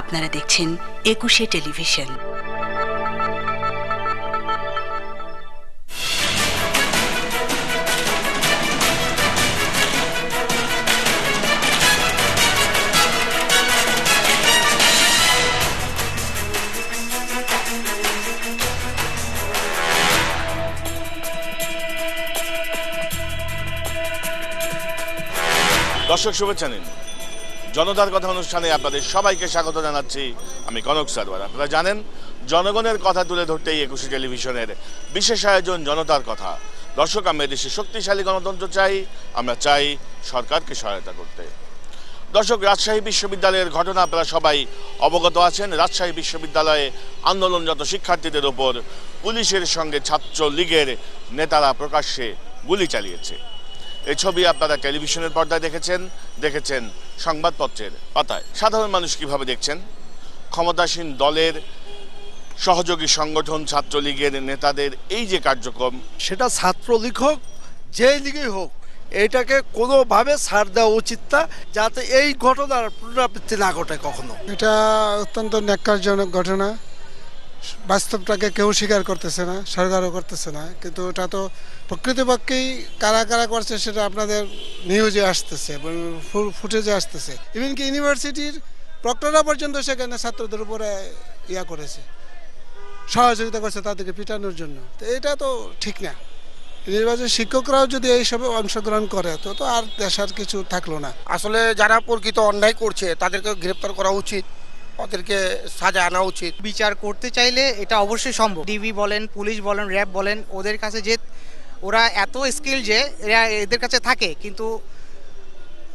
আপনারা দেখছেন একুশে টেলিভিশন। দর্শক শুভেচ্ছা নিন। জনতার কথা অনুষ্ঠানে আপনাদের সবাইকে স্বাগত জানাচ্ছি আমি কনক সারওয়ার। আপনারা জানেন, জনগণের কথা তুলে ধরতেই একুশে টেলিভিশনের বিশেষ আয়োজন জনতার কথা। দর্শক, আমরা দেশে শক্তিশালী গণতন্ত্র চাই, আমরা চাই সরকারকে সহায়তা করতে। দর্শক, রাজশাহী বিশ্ববিদ্যালয়ের ঘটনা আপনারা সবাই অবগত আছেন। রাজশাহী বিশ্ববিদ্যালয়ে আন্দোলনরত শিক্ষার্থীদের ওপর পুলিশের সঙ্গে ছাত্র লীগের নেতারা প্রকাশ্যে গুলি চালিয়েছে। এই ছবি আপনারা টেলিভিশনের পর্দায় দেখেছেন দেখেছেন সংবাদপত্রের পাতায়। সাধারণ মানুষ কীভাবে দেখছেন? ক্ষমতাসীন দলের সহযোগী সংগঠন ছাত্রলীগের নেতাদের এই যে কার্যক্রম সেটা ছাত্রলীগ হোক যেই লিগই হোক এটাকে কোনোভাবে ছাড় দেওয়া উচিত না যাতে এই ঘটনার পুনরাবৃত্তি না ঘটে কখনো। এটা অত্যন্ত ন্যাক্কারজনক ঘটনা। বাস্তবটাকে কেউ স্বীকার করতেছে না, সরকারও করতেছে না, কিন্তু ওটা তো প্রকৃতপক্ষেই কারা কারা করছে সেটা আপনাদের নিউজে আসতেছে ফুটেজে আসতেছে। ইভেন কি ইউনিভার্সিটির প্রক্টররা পর্যন্ত সেখানে ছাত্রদের উপরে ইয়া করেছে, সহযোগিতা করছে তাদেরকে পিটানোর জন্য। তো এটা তো ঠিক না। নির্বাচন শিক্ষকরাও যদি এইসবে অংশগ্রহণ করে, তো তো আর দেশের কিছু থাকল না। আসলে যারা প্রকৃত অন্যায় করছে তাদেরকে গ্রেপ্তার করা উচিত। ওদেরকে সাজা আনা উচিত। বিচার করতে চাইলে এটা অবশ্যই সম্ভব। ডিবি বলেন পুলিশ বলেন র্যাব বলেন ওদের কাছে যে ওরা এত স্কিল যে এরা এদের কাছে থাকে কিন্তু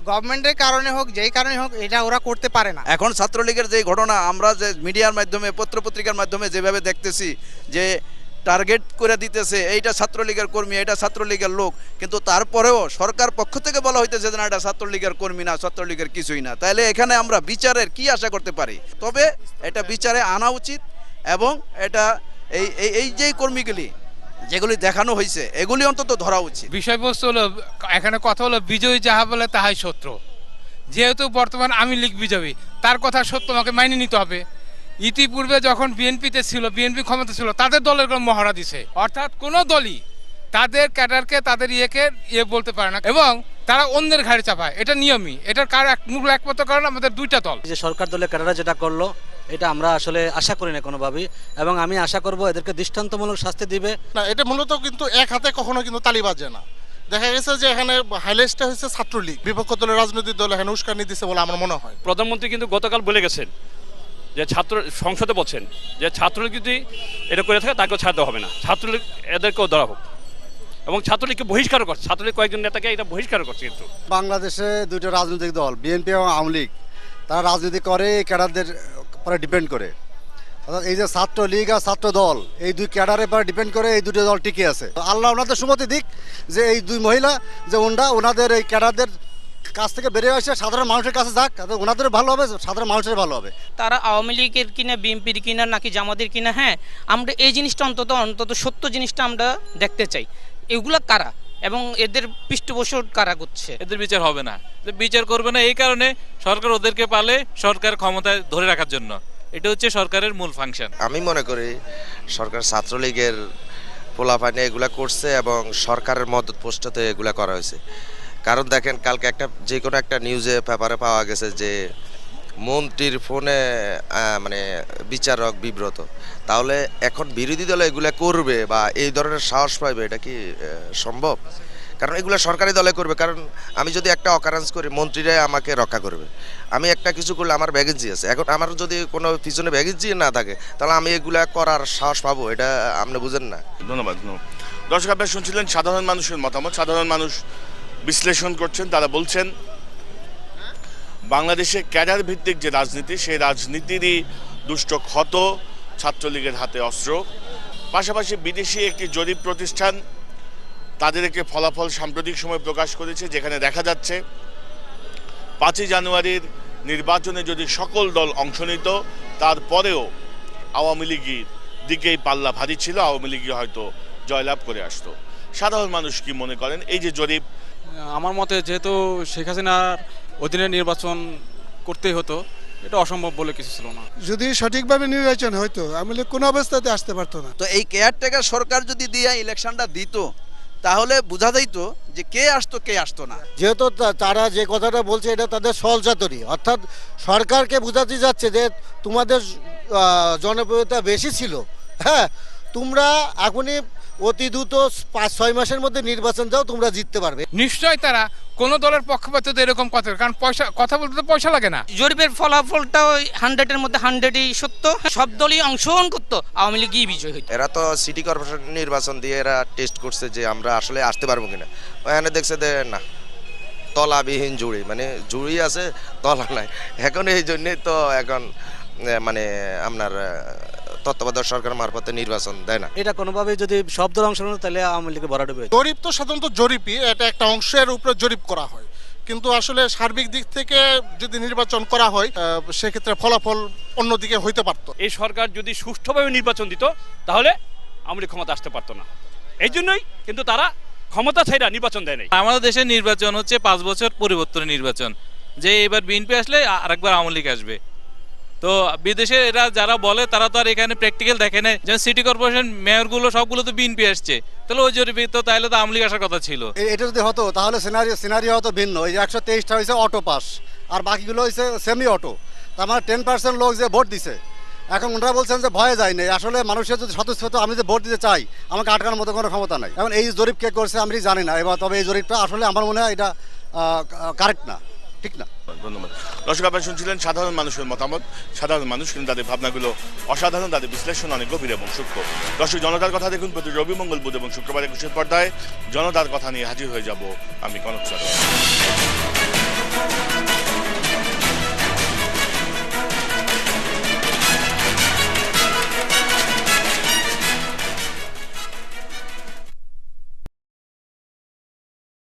গভর্নমেন্টের কারণে হোক যেই কারণে হোক এটা ওরা করতে পারে না। এখন ছাত্রলীগের যে ঘটনা আমরা যে মিডিয়ার মাধ্যমে পত্রপত্রিকার মাধ্যমে যেভাবে দেখতেছি যে টার্গেট করে দিতেছে, এইটা ছাত্রলীগের কর্মী এটা ছাত্রলীগের লোক। কিন্তু তারপরেও সরকার পক্ষ থেকে বলা হইতেছে যে না, এটা ছাত্রলীগের কর্মী না, ছাত্রলীগের কিছুই না। তাহলে এখানে আমরা বিচারের কি আশা করতে পারি? তবে এটা বিচারে আনা উচিত এবং এটা এই, এই- যেই কর্মীগুলি যেগুলি দেখানো হয়েছে এগুলি অন্তত ধরা উচিত। বিষয়বস্তু হলো, এখানে কথা হলো, বিজয়ী যাহা বলে তাহাই সত্য। যেহেতু বর্তমান আমি লিগ বিজয়ী, তার কথা সত্য আমাকে মাইনে নিতে হবে। ইতিপূর্বে যখন বিএনপিতে ছিল বিএনপি ক্ষমতা ছিল তাদের দলের কোনো মহড়া দিছে। অর্থাৎ কোনো দলই তাদের ক্যাডারকে তাদের ইয়েকে ইয়ে বলতে পারে না। এবং তারা অন্যের ঘাড়ে চাপায়। এটা নিয়মই। এটার কার এক মূল একমাত্র কারণ আমাদের দুইটা দল। যে সরকার দলের ক্যাডাররা যেটা করল এটা আমরা আসলে আশা করি না কোনোভাবেই। এবং আমি আশা করব এদেরকে দৃষ্টান্তমূলক শাস্তি দিবে। না এটা মূলত কিন্তু এক হাতে কখনো কিন্তু তালি বাজে না। দেখা গেছে যে এখানে হাইলাইটসটা হচ্ছে ছাত্রলীগ। বিপক্ষ দলের রাজনৈতিক দল এখানে উস্কানি দিচ্ছে বলে আমার মনে হয়। প্রধানমন্ত্রী কিন্তু গতকাল বলে গেছেন যে ছাত্র সংসদে বলছেন যে ছাত্রলীগ যদি এটা করে থাকে, তাকেও ছাড় দেওয়া হবে না। ছাত্রলীগ এদেরকেও ধরা হোক। এবং ছাত্রলীগকে বহিষ্কার করছে ছাত্রলীগ কয়েকজন নেতাকে এটা বহিষ্কার করছে কিন্তু। বাংলাদেশে দুটো রাজনৈতিক দল, বিএনপি এবং আওয়ামী লীগ, তারা রাজনীতি করে ক্যাডারদের পরে ডিপেন্ড করে। অর্থাৎ এই যে ছাত্র লীগ আর ছাত্র দল এই দুই ক্যাডারের পরে ডিপেন্ড করে এই দুটো দল টিকে আছে। আল্লাহ ওনাদের সুমতি দিক যে এই দুই মহিলা যে ওনরা, ওনাদের এই ক্যাডারদের কাছ থেকে বেরিয়ে আসে সাধারণ মানুষের কাছে যাক ওনাদের ভালো হবে সাধারণ মানুষের ভালো হবে। তারা আওয়ামী লীগের কিনা বিএনপির কিনা নাকি জামাতের কিনা হ্যাঁ আমরা এই জিনিসটা অন্তত অন্তত সত্য জিনিসটা আমরা দেখতে চাই। এগুলো কারা? এবং এদের পৃষ্ঠপোষক কারা করছে? এদের বিচার হবে না। বিচার করবে না এই কারণে সরকার ওদেরকে পালে সরকার ক্ষমতায় ধরে রাখার জন্য। এটা হচ্ছে সরকারের মূল ফাংশন। আমি মনে করি সরকার ছাত্রলীগের পোলাপানি এগুলা করছে এবং সরকারের মদত পোস্টতে এগুলা করা হয়েছে। কারণ দেখেন, কালকে একটা যে কোনো একটা নিউজে পেপারে পাওয়া গেছে যে মন্ত্রীর ফোনে মানে বিচারক বিব্রত। তাহলে এখন বিরোধী দল এগুলা করবে বা এই ধরনের সাহস পাইবে, এটা কি সম্ভব? কারণ এগুলো সরকারি দলে করবে। কারণ আমি যদি একটা অকারেন্স করি মন্ত্রীরা আমাকে রক্ষা করবে। আমি একটা কিছু করলে আমার ভ্যাকেন্সি আছে। এখন আমার যদি কোনো পিছনে ভ্যাকেন্সি না থাকে, তাহলে আমি এগুলা করার সাহস পাবো, এটা আপনি বুঝেন না। ধন্যবাদ ধন্যবাদ। দর্শক আপনারা শুনছিলেন সাধারণ মানুষের মতামত। সাধারণ মানুষ বিশ্লেষণ করছেন, তারা বলছেন, বাংলাদেশে ক্যাডার ভিত্তিক যে রাজনীতি, সেই রাজনীতিরই দুষ্ট ক্ষত ছাত্রলীগের হাতে অস্ত্র। পাশাপাশি বিদেশি একটি জরিপ প্রতিষ্ঠান তাদের একটি ফলাফল সাম্প্রতিক সময় প্রকাশ করেছে, যেখানে দেখা যাচ্ছে, পাঁচই জানুয়ারির নির্বাচনে যদি সকল দল অংশ নিত, তারপরেও আওয়ামী লীগের দিকেই পাল্লা ভারী ছিল, আওয়ামী লীগই হয়তো জয়লাভ করে আসতো। সাধারণ মানুষ কি মনে করেন? এই যে জরিপ। আমার মতে যেহেতু শেখ হাসিনার অধীনে নির্বাচন করতেই হতো এটা অসম্ভব বলে কিছু ছিল না। যদি সঠিকভাবে নির্বাচন হয়তো লীগ কোনো অবস্থাতে আসতে পারতো না। তো এই কেয়ারটেকার সরকার যদি দিয়ে ইলেকশনটা দিত তাহলে বোঝা যাইতো যে কে আসতো কে আসতো না। যেহেতু তা- তারা যে কথাটা বলছে এটা তাদের সলচাতরি অর্থাৎ সরকারকে বোঝাতে যাচ্ছে যে তোমাদের জনপ্রিয়তা বেশি ছিল। হ্যাঁ তোমরা এখনই অতি দ্রুত পাঁচ ছয় মাসের মধ্যে নির্বাচন যাও তোমরা জিততে পারবে। নিশ্চয় তারা কোনো দলের পক্ষপাতিত্ব এরকম কথা কারণ পয়সা কথা বলতে তো পয়সা লাগে না। জরিপের ফলাফলটা ওই হান্ড্রেডের মধ্যে হান্ড্রেডই সত্য। সব দলই অংশগ্রহণ করতো আওয়ামী লীগই বিজয় হইতো। এরা তো সিটি কর্পোরেশন নির্বাচন দিয়ে এরা টেস্ট করছে যে আমরা আসলে আসতে পারব কিনা। এখানে দেখছে যে না তলাবিহীন জুড়ি মানে জুড়ি আছে তলা নাই। এখন এই জন্যই তো এখন মানে আপনার তত্ত্বাবধায়ক সরকার মারফতে নির্বাচন দেয় না? এটা কোনোভাবে যদি সব দল অংশগ্রহণ তাহলে আওয়ামী লীগের ভরাডুবি হইতো। জরিপ তো সাধারণত জরিপই এটা একটা অংশের উপরে জরিপ করা হয়। কিন্তু আসলে সার্বিক দিক থেকে যদি নির্বাচন করা হয় আহ, সেক্ষেত্রে ফলাফল অন্যদিকে হইতে পারতো। এই সরকার যদি সুষ্ঠুভাবে নির্বাচন দিত তাহলে আওয়ামী লীগ ক্ষমতা আসতে পারতো না। এই জন্যই কিন্তু তারা ক্ষমতা ছাইরা নির্বাচন দেয় নাই। আমাদের দেশের নির্বাচন হচ্ছে পাঁচ বছর পরিবর্তনের নির্বাচন। যে এবার বিএনপি আসলে আরেকবার আওয়ামী লীগ আসবে। তো বিদেশে এরা যারা বলে, তারা তো আর এখানে প্র্যাকটিক্যাল দেখে না যেমন সিটি কর্পোরেশন মেয়রগুলো সবগুলো তো বিএনপি আসছে। তাহলে ওই জরিপে তো তাহলে তো আওয়ামী লীগ আসার কথা ছিল। এটা যদি হতো, তাহলে সিনারিও সিনারিও হতো ভিন্ন। ওই যে একশো তেইশটা হয়েছে অটো পাস আর বাকিগুলো হয়েছে সেমি অটো তার মানে টেন পার্সেন্ট লোক যে ভোট দিছে। এখন ওনারা বলছেন যে ভয়ে যায় নাই। আসলে মানুষের যদি স্বতঃস্ফূর্ত আমি যে ভোট দিতে চাই, আমাকে আটকানোর মতো কোনো ক্ষমতা নাই। এখন এই জরিপ কে করছে, আমি জানি না। এবার তবে এই জরিপটা আসলে আমার মনে হয় এটা কারেক্ট না। ঠিক না? ধন্যবাদ। দর্শক, আপনারা শুনছিলেন সাধারণ মানুষের মতামত। সাধারণ মানুষ, কিন্তু তাদের ভাবনাগুলো অসাধারণ, তাদের বিশ্লেষণ অনেক গভীর এবং সূক্ষ্ম। দর্শক, জনতার কথা দেখুন প্রতি রবি মঙ্গল বুধ এবং শুক্রবার একুশের পর্দায় জনতার কথা নিয়ে হাজির হয়ে যাব আমি কনক সরকার